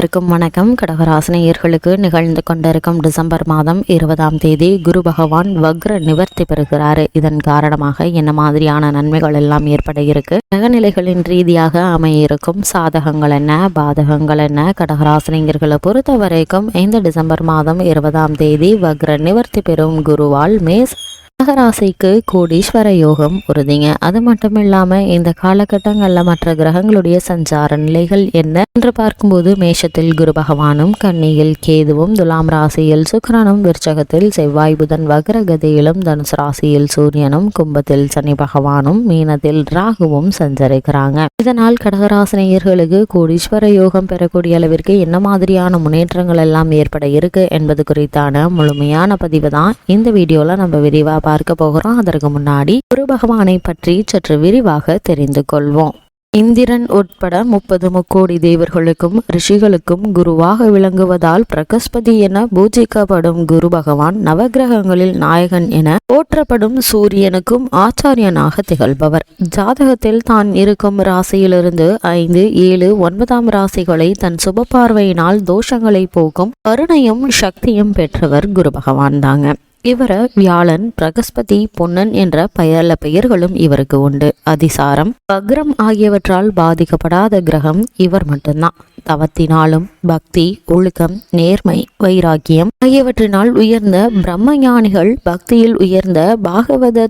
இருக்கும் வணக்கம். கடகராசினியர்களுக்கு நிகழ்ந்து கொண்டிருக்கும் டிசம்பர் மாதம் இருபதாம் தேதி குரு பகவான் வக்ர நிவர்த்தி பெறுகிறாரு. இதன் காரணமாக என்ன மாதிரியான நன்மைகள் எல்லாம் ஏற்பட இருக்கு? கிரகநிலைகளின் ரீதியாக அமையிருக்கும் சாதகங்கள் என்ன? பாதகங்கள் என்ன? கடகராசினியர்களை பொறுத்த வரைக்கும் இந்த டிசம்பர் மாதம் இருபதாம் தேதி வக்ர நிவர்த்தி பெறும் குருவால் மேஸ் கடகராசிக்கு கோடீஸ்வர யோகம் உறுதிங்க. அது மட்டும் இல்லாம இந்த காலகட்டங்களில் மற்ற கிரகங்களுடைய சஞ்சார நிலைகள் என்ன என்று பார்க்கும்போது மேஷத்தில் குரு பகவானும் கன்னியில் கேதுவும் துலாம் ராசியில் சுக்கரனும் விருச்சகத்தில் செவ்வாய் புதன் வக்ரகதியிலும் தனுசு ராசியில் சூரியனும் கும்பத்தில் சனி பகவானும் மீனத்தில் ராகுவும் சஞ்சரிக்கிறாங்க. இதனால் கடகராசினியர்களுக்கு கோடீஸ்வர யோகம் பெறக்கூடிய அளவிற்கு என்ன மாதிரியான முன்னேற்றங்கள் எல்லாம் ஏற்பட இருக்கு என்பது குறித்தான முழுமையான பதிவு தான் இந்த வீடியோல நம்ம விரிவா பார்க்க போகிறோம். அதற்கு முன்னாடி குரு பகவானை பற்றி சற்று விரிவாக தெரிந்து கொள்வோம். இந்திரன் உட்பட முப்பது முக்கோடி தேவர்களுக்கும் ரிஷிகளுக்கும் குருவாக விளங்குவதால் பிரகஸ்பதி என பூஜிக்கப்படும் குரு பகவான் நவகிரகங்களில் நாயகன் என போற்றப்படும் சூரியனுக்கும் ஆச்சாரியனாக திகழ்பவர். ஜாதகத்தில் தான் இருக்கும் ராசியிலிருந்து ஐந்து ஏழு ஒன்பதாம் ராசிகளை தன் சுப பார்வையினால் தோஷங்களை போக்கும் கருணையும் சக்தியும் பெற்றவர் குரு பகவான் தாங்க. இவர வியாழன் பிரகஸ்பதி பொன்னன் என்ற பெயர்ல பெயர்களும் இவருக்கு உண்டு. அதிசாரம் வக்ரம் ஆகியவற்றால் பாதிக்கப்படாத கிரகம் இவர் மட்டும்தான். தவத்தினாலும் பக்தி ஒழுக்கம் நேர்மை வைராக்கியம் ஆகியவற்றினால் உயர்ந்த பிரம்ம ஞானிகள் பக்தியில் உயர்ந்த பாகவத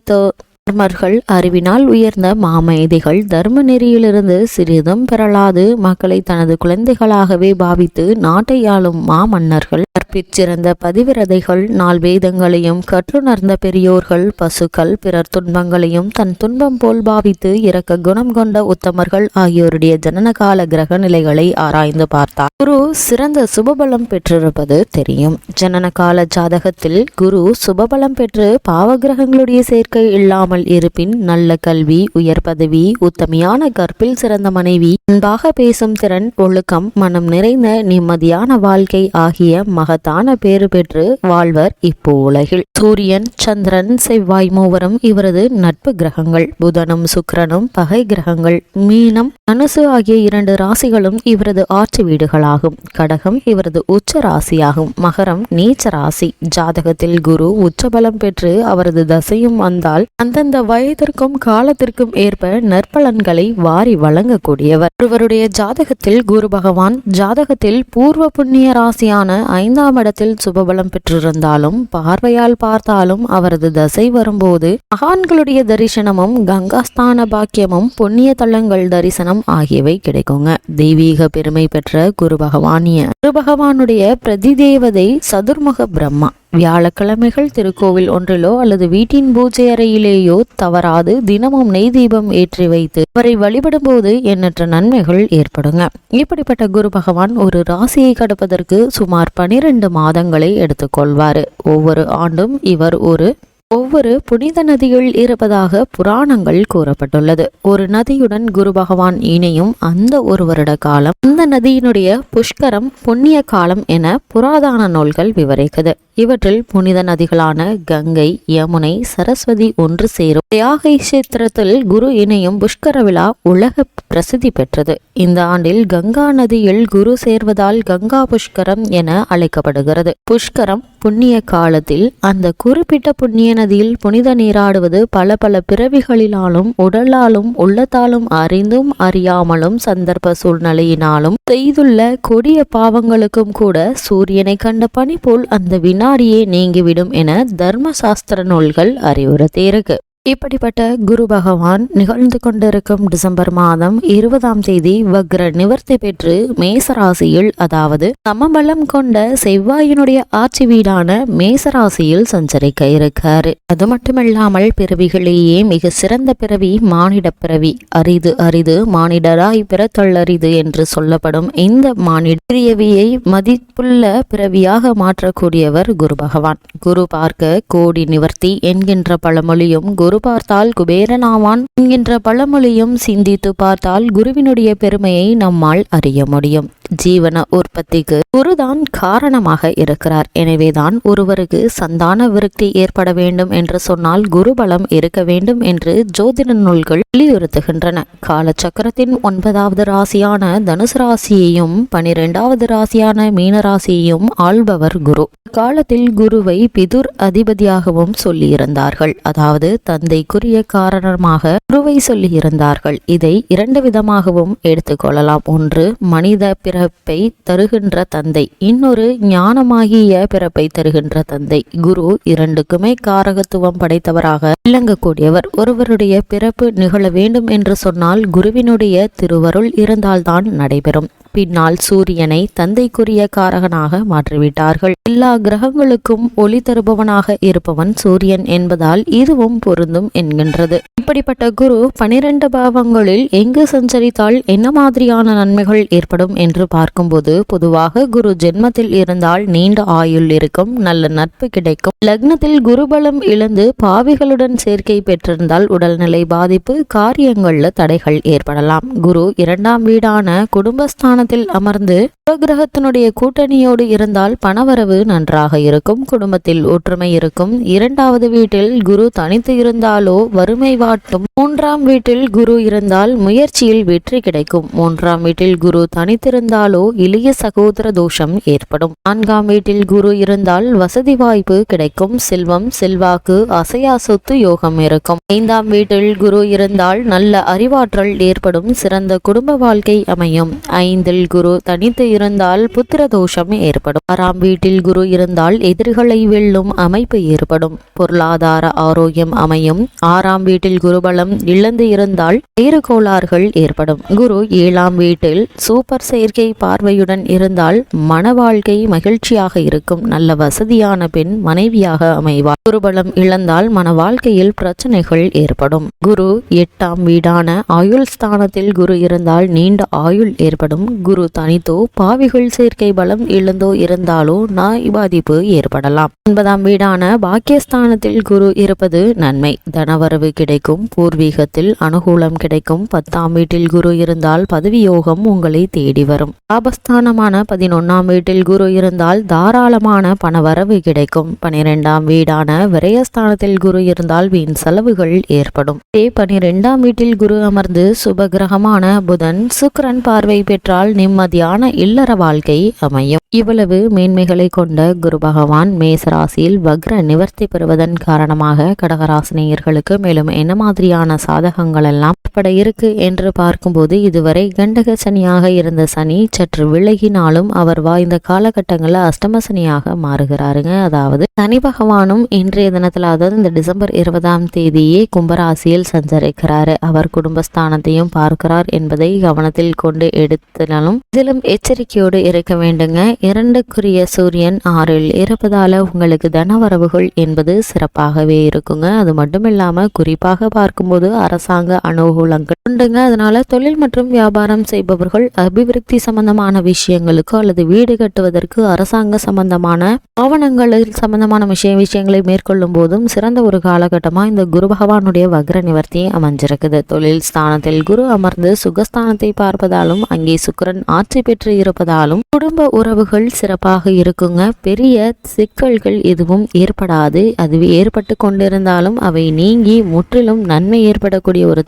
தர்மர்கள் அறிவினால் உயர்ந்த மாமேதைகள் தர்ம நெறியிலிருந்து சிறிதும் பெறலாது மக்களை தனது குழந்தைகளாகவே பாவித்து நாட்டை ஆளும் மாமன்னர்கள் பிற்சிறந்த பதிவிரதைகள் நாள் வேதங்களையும் கற்றுணர்ந்த பெரியோர்கள் பசுக்கள் பிறர் துன்பங்களையும் தன் துன்பம் போல் பாவித்து இறக்க குணம் கொண்ட உத்தமர்கள் ஆகியோருடைய ஜனனகால கிரக நிலைகளை ஆராய்ந்து பார்த்தார். குரு சிறந்த சுபபலம் பெற்றிருப்பது தெரியும். ஜனனகால ஜாதகத்தில் குரு சுபபலம் பெற்று பாவகிரகங்களுடைய சேர்க்கை இல்லாமல் இருப்பின் நல்ல கல்வி உயர் பதவி உத்தமையான கற்பில் சிறந்த மனைவி அன்பாக பேசும் திறன் ஒழுக்கம் மனம் நிறைந்த நிம்மதியான வாழ்க்கை ஆகிய மகத் மகத்தான பேறு பெற்று வாழ்வர் இப்போ உலகில். சூரியன் சந்திரன் செவ்வாய் மூவரும் இவரது நட்பு கிரகங்கள். புதனும் சுக்கிரனும் பகை கிரகங்கள். மீனம் தனுசு ஆகிய இரண்டு ராசிகளும் இவரது ஆட்சி வீடுகளாகும். கடகம் இவரது உச்ச ராசியாகும். மகரம் நீச்ச ராசி. ஜாதகத்தில் குரு உச்சபலம் பெற்று அவரது தசையும் வந்தால் அந்தந்த வயதிற்கும் காலத்திற்கும் ஏற்ப நற்பலன்களை வாரி வழங்கக்கூடியவர். ஒருவருடைய ஜாதகத்தில் குரு பகவான் ஜாதகத்தில் பூர்வ புண்ணிய ராசியான ஐந்தாம் இடத்தில் சுபபலம் பெற்றிருந்தாலும் பார்வையால் பார்த்தாலும் அவரது தசை வரும்போது மகான்களுடைய தரிசனமும் கங்காஸ்தான பாக்கியமும் புண்ணிய தலங்கள் தரிசனம் ஆகியவை கிடைக்குங்க. தெய்வீக பெருமை பெற்ற குரு பகவானிய குரு பகவானுடைய பிரதிதேவதை சதுர்முக பிரம்மா. வியாழக்கிழமைகள் திருக்கோவில் ஒன்றிலோ அல்லது வீட்டின் பூஜை அறையிலேயோ தவறாது தினமும் நெய் தீபம் ஏற்றி வைத்து அவரை வழிபடும் போது எண்ணற்ற நன்மைகள் ஏற்படுங்க. இப்படிப்பட்ட குரு பகவான் ஒரு ராசியை கடப்பதற்கு சுமார் பனிரெண்டு மாதங்களை எடுத்துக்கொள்வார் ஒவ்வொரு ஆண்டும் இவர் ஒரு ஒவ்வொரு புனித நதிகள் இருப்பதாக புராணங்கள் கூறப்பட்டுள்ளது. ஒரு நதியுடன் குரு பகவான் இணையும் அந்த ஒரு வருட காலம் அந்த நதியினுடைய புஷ்கரம் புண்ணிய காலம் என புராதன நூல்கள் விவரிக்குது. இவற்றில் புனித நதிகளான கங்கை யமுனை சரஸ்வதி ஒன்று சேரும். தியாகை கஷேத்திரத்தில் குரு இணையும் புஷ்கர விழா உலக பிரசித்தி பெற்றது. இந்த ஆண்டில் கங்கா நதியில் குரு சேர்வதால் கங்கா புஷ்கரம் என அழைக்கப்படுகிறது. புஷ்கரம் புண்ணிய காலத்தில் அந்த குறிப்பிட்ட புண்ணிய நதியில் புனித நீராடுவது பல பல பிறவிகளினாலும் உடலாலும் உள்ளத்தாலும் அறிந்தும் அறியாமலும் சந்தர்ப்ப சூழ்நிலையினாலும் செய்துள்ள கொடிய பாவங்களுக்கும் கூட சூரியனை கண்ட பணி போல் அந்த முன்னாடியே நீங்கிவிடும் என தர்மசாஸ்திர நூல்கள் அறிவுறுத்தியிருக்கு. இப்படிப்பட்ட குரு பகவான் நிகழ்ந்து கொண்டிருக்கும் டிசம்பர் மாதம் இருபதாம் தேதி வக்ர நிவர்த்தி பெற்று மேசராசியில் அதாவது சமபலம் கொண்ட செவ்வாயினுடைய ஆட்சி வீடான மேசராசியில் சஞ்சரிக்க இருக்காரு. அது மட்டுமில்லாமல் பிறவிகளிலேயே மிக சிறந்த பிறவி மானிட பிறவி. அரிது அரிது மானிடராய் பிறத்தொள்ளரிது என்று சொல்லப்படும் இந்த மானிட பிரியவியை மதிப்புள்ள பிறவியாக மாற்றக்கூடியவர் குரு பகவான். குரு பார்க்க கோடி நிவர்த்தி என்கின்ற பழமொழியும் குரு ஒரு பார்த்தால் குபேரனாவான் என்கின்ற பழமொழியும் சிந்தித்து பார்த்தால் குருவினுடைய பெருமையை நம்மால் அறிய முடியும். ஜீவன உற்பத்திக்கு குருதான் காரணமாக இருக்கிறார். எனவேதான் ஒருவருக்கு சந்தான விருத்தி ஏற்பட வேண்டும் என்று சொன்னால் குருபலம் இருக்க வேண்டும் என்று ஜோதிட நூல்கள் வலியுறுத்துகின்றன. காலச்சக்கரத்தின் ஒன்பதாவது ராசியான தனுசு ராசியையும் பனிரெண்டாவது ராசியான மீன ராசியையும் ஆள்பவர் குரு. காலத்தில் குருவை பிதுர் அதிபதியாகவும் சொல்லியிருந்தார்கள். அதாவது தந்தைக்குரிய காரணமாக குருவை சொல்லியிருந்தார்கள். இதை இரண்டு விதமாகவும் எடுத்துக்கொள்ளலாம். ஒன்று மனித பிற பிறப்பை தருகின்ற தந்தை. இன்னொரு ஞானமாகிய பிறப்பை தருகின்ற தந்தை. குரு இரண்டுக்குமே காரகத்துவம் படைத்தவராக விளங்கக்கூடியவர். ஒருவருடைய பிறப்பு நிகழ வேண்டும் என்று சொன்னால் குருவினுடைய திருவருள் இருந்தால்தான் நடைபெறும். பின்னால் சூரியனை தந்தைக்குரிய காரகனாக மாற்றிவிட்டார்கள். எல்லா கிரகங்களுக்கும் ஒளி தருபவனாக இருப்பவன் சூரியன் என்பதால் இதுவும் பொருந்தும் என்கின்றது. இப்படிப்பட்ட குரு பனிரெண்டு பாவங்களில் எங்கு சஞ்சரித்தால் என்ன மாதிரியான நன்மைகள் ஏற்படும் என்று பார்க்கும்போது பொதுவாக குரு ஜென்மத்தில் இருந்தால் நீண்ட ஆயுள் இருக்கும் நல்ல நட்பு கிடைக்கும். லக்னத்தில் குருபலம் இழந்து பாவிகளுடன் சேர்க்கை பெற்றிருந்தால் உடல்நிலை பாதிப்பு காரியங்கள்ல தடைகள் ஏற்படலாம். குரு இரண்டாம் வீடான குடும்பஸ்தான குடும்பஸ்தானத்தில் அமர்ந்து கிரகத்தினுடைய கூட்டணியோடு இருந்தால் பணவரவு நன்றாக இருக்கும் குடும்பத்தில் ஒற்றுமை இருக்கும். இரண்டாவது வீட்டில் குரு தனித்து இருந்தாலோ வறுமை வாட்டும். மூன்றாம் வீட்டில் குரு இருந்தால் முயற்சியில் வெற்றி கிடைக்கும். மூன்றாம் வீட்டில் குரு தனித்திருந்தாலோ இளைய சகோதர தோஷம் ஏற்படும். நான்காம் வீட்டில் குரு இருந்தால் வசதி வாய்ப்பு கிடைக்கும். செல்வம் செல்வாக்கு அசையா சொத்து யோகம் இருக்கும். ஐந்தாம் வீட்டில் குரு இருந்தால் நல்ல அறிவாற்றல் ஏற்படும். சிறந்த குடும்ப வாழ்க்கை அமையும். ஐந்தில் குரு தனித்து இருந்தால் புத்திர தோஷம் ஏற்படும். ஆறாம் வீட்டில் குரு இருந்தால் எதிரிகளை வெல்லும் அமைப்பு ஏற்படும். பொருளாதார ஆரோக்கியம் அமையும். ஆறாம் வீட்டில் குருபலம் இழந்து இருந்தால் வேறு கோளாறுகள் ஏற்படும். குரு ஏழாம் வீட்டில் சூப்பர் செயற்கை பார்வையுடன் இருந்தால் மன வாழ்க்கை மகிழ்ச்சியாக இருக்கும். நல்ல வசதியான பெண் மனைவியாக அமைவார். குருபலம் இழந்தால் மன வாழ்க்கையில் பிரச்சனைகள் ஏற்படும். குரு எட்டாம் வீடான ஆயுள் ஸ்தானத்தில் குரு இருந்தால் நீண்ட ஆயுள் ஏற்படும். குரு தனித்தோ பாவிகள் சேர்க்கை பலம் இழந்தோ இருந்தாலோ நாய் பாதிப்பு ஏற்படலாம். ஒன்பதாம் வீடான பாக்கியஸ்தானத்தில் குரு இருப்பது நன்மை. தனவரவு கிடைக்கும் பூர்வீகத்தில் அனுகூலம் கிடைக்கும். பத்தாம் வீட்டில் குரு இருந்தால் பதவியோகம் உங்களை தேடி வரும். லாபஸ்தானமான பதினொன்னாம் வீட்டில் குரு இருந்தால் தாராளமான பணவரவு கிடைக்கும். பனிரெண்டாம் வீடான விரயஸ்தானத்தில் குரு இருந்தால் வீண் செலவுகள் ஏற்படும். பனிரெண்டாம் வீட்டில் குரு அமர்ந்து சுபகிரகமான புதன் சுக்கரன் பார்வை பெற்றால் நிம்மதியான இல்லற வாழ்க்கை அமையும். இவ்வளவு மேன்மைகளை கொண்ட குரு பகவான் மேசராசியில் வக்ர நிவர்த்தி பெறுவதன் காரணமாக கடகராசினியர்களுக்கு மேலும் என்ன மாதிரியான சாதகங்கள் எல்லாம் ஏற்பட இருக்கு என்று பார்க்கும்போது இதுவரை கண்டக சனியாக இருந்த சனி சற்று விலகினாலும் அவர் வாய்ந்த காலகட்டங்களில் அஷ்டம சனியாக மாறுகிறாருங்க. அதாவது சனி பகவானும் இன்றைய தினத்தில் அதாவது இந்த டிசம்பர் இருபதாம் தேதியே கும்பராசியில் சஞ்சரிக்கிறாரு. அவர் குடும்பஸ்தானத்தையும் பார்க்கிறார் என்பதை கவனத்தில் கொண்டு எடுத்தாலும் இதிலும் எச்சரிக்கையோடு இருக்க வேண்டுங்க. இரண்டுக்குரிய சூரியன் ஆறில் இருப்பதால உங்களுக்கு தனவரவுகள் என்பது சிறப்பாகவே இருக்குங்க. அது மட்டும் இல்லாம குறிப்பாக பார்க்கும்போது அரசாங்க அனுகூலங்கள் உண்டுங்க. அதனால தொழில் மற்றும் வியாபாரம் செய்பவர்கள் அபிவிருத்தி சம்பந்தமான விஷயங்களுக்கு அல்லது வீடு கட்டுவதற்கு அரசாங்க சம்பந்தமான ஆவணங்களில் சம்பந்தமான விஷய விஷயங்களை மேற்கொள்ளும் போதும் சிறந்த ஒரு காலகட்டமா இந்த குரு பகவானுடைய வக்ர நிவர்த்தி அமைஞ்சிருக்குது. தொழில் ஸ்தானத்தில் குரு அமர்ந்து சுகஸ்தானத்தை பார்ப்பதாலும் அங்கே சுக்கரன் ஆட்சி பெற்று இருப்பதாலும் குடும்ப உறவுகள் சிறப்பாக இருக்குங்க. பெரிய சிக்கல்கள் எதுவும் ஏற்படாது. அது ஏற்பட்டு கொண்டிருந்தாலும் அவை நீங்கி முற்றிலும் நன்மை ஏற்படக்கூடிய ஒரு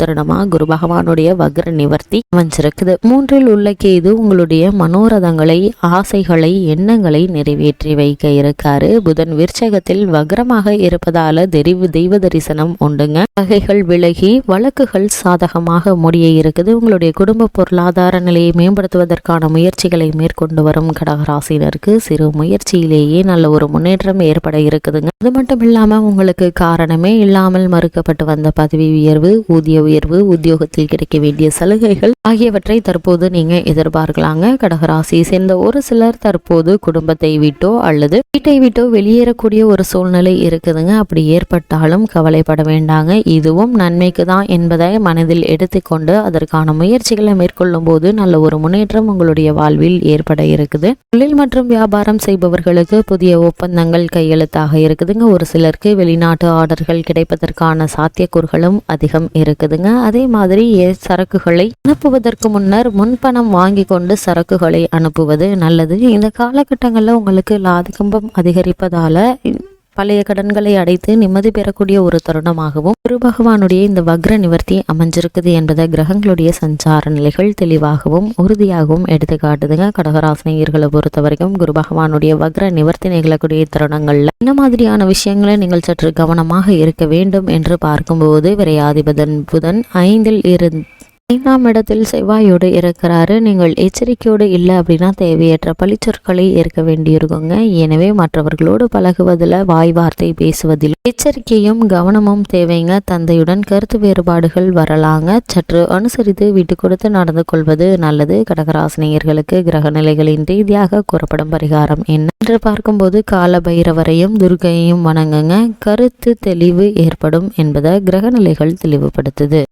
தருணமா குரு பகவானுடைய வக்ர நிவர்த்தி அமைஞ்சிருக்குது. மூன்றில் உள்ள கேது உங்களுடைய மனோரதங்களை ஆசைகளை எண்ணங்களை நிறைவேற்றி வைக்க இருக்காரு. புதன் விற்சகத்தில் வக்ரமாக இருப்பதால தெரிவு தெய்வ தரிசனம் உண்டுங்க. வகைகள் விலகி வழக்குகள் சாதகமாக முடிய இருக்குது. உங்களுடைய குடும்ப பொருளாதார நிலையை மேம்படுத்துவதற்கான முயற்சிகளை மேற்கொண்டு வரும் கடகராசினருக்கு சிறு முயற்சியிலேயே நல்ல ஒரு முன்னேற்றம் ஏற்பட இருக்குதுங்க. அது மட்டும் இல்லாம உங்களுக்கு காரணமே இல்லாமல் மறுக்கப்பட்டு வந்த பதவி உயர்வு ஊதிய உயர்வு உத்தியோகத்தில் கிடைக்க வேண்டிய சலுகைகள் ஆகியவற்றை தற்போது நீங்க எதிர்பார்க்கலாங்க. கடகராசியை சேர்ந்த ஒரு சிலர் தற்போது குடும்பத்தை விட்டோ அல்லது வீட்டை விட்டோ வெளியேறக்கூடிய ஒரு சூழ்நிலை இருக்குதுங்க. அப்படி ஏற்பட்டாலும் கவலைப்பட வேண்டாங்க. இதுவும் நன்மைக்கு தான் என்பதை மனதில் எடுத்துக்கொண்டு அதற்கான முயற்சிகளை மேற்கொள்ளும் போது நல்ல ஒரு முன்னேற்றம் முன்னேற்றம் உங்களுடைய வாழ்வில் ஏற்பட இருக்குது. தொழில் மற்றும் வியாபாரம் செய்பவர்களுக்கு புதிய ஒப்பந்தங்கள் கையெழுத்தாக இருக்குதுங்க. ஒரு சிலருக்கு வெளிநாட்டு ஆர்டர்கள் கிடைப்பதற்கான சாத்தியக்கூறுகளும் அதிகம் இருக்குதுங்க. அதே மாதிரி சரக்குகளை அனுப்புவதற்கு முன்னர் முன்பணம் வாங்கி கொண்டு சரக்குகளை அனுப்புவது நல்லது. இந்த காலகட்டங்களில் உங்களுக்கு லாதிகம்பம் அதிகரிப்பதால பழைய கடன்களை அடைத்து நிம்மதி பெறக்கூடிய ஒரு தருணமாகவும் குரு பகவானுடைய இந்த வக்ர நிவர்த்தி அமைஞ்சிருக்குது என்பதை கிரகங்களுடைய சஞ்சார நிலைகள் தெளிவாகவும் உறுதியாகவும் எடுத்து காட்டுதுங்க. கடகராசினியர்களை பொறுத்த வரைக்கும் குரு பகவானுடைய வக்ர நிவர்த்தி நிகழக்கூடிய தருணங்கள்ல என்ன மாதிரியான விஷயங்களை நீங்கள் சற்று கவனமாக இருக்க வேண்டும் என்று பார்க்கும்போது விரையாதிபதன் புதன் ஐந்தில் இருந்து ஐந்தாம் இடத்தில் செவ்வாயோடு இருக்கிறாரு. நீங்கள் எச்சரிக்கையோடு இல்லை அப்படின்னா தேவையற்ற பழிச்சொற்களை ஏற்க வேண்டியிருக்குங்க. எனவே மற்றவர்களோடு பழகுவதில் வாய் வார்த்தை பேசுவதில் எச்சரிக்கையும் கவனமும் தேவைங்க. தந்தையுடன் கருத்து வேறுபாடுகள் வரலாங்க. சற்று அனுசரித்து விட்டு கொடுத்து நடந்து கொள்வது நல்லது. கடகராசினியர்களுக்கு கிரக நிலைகளின் ரீதியாக கூறப்படும் பரிகாரம் என்ன? என்று பார்க்கும்போது கால பைரவரையும் துர்கையையும் வணங்குங்க. கருத்து தெளிவு ஏற்படும் என்பதை கிரக நிலைகள் தெளிவுபடுத்துது.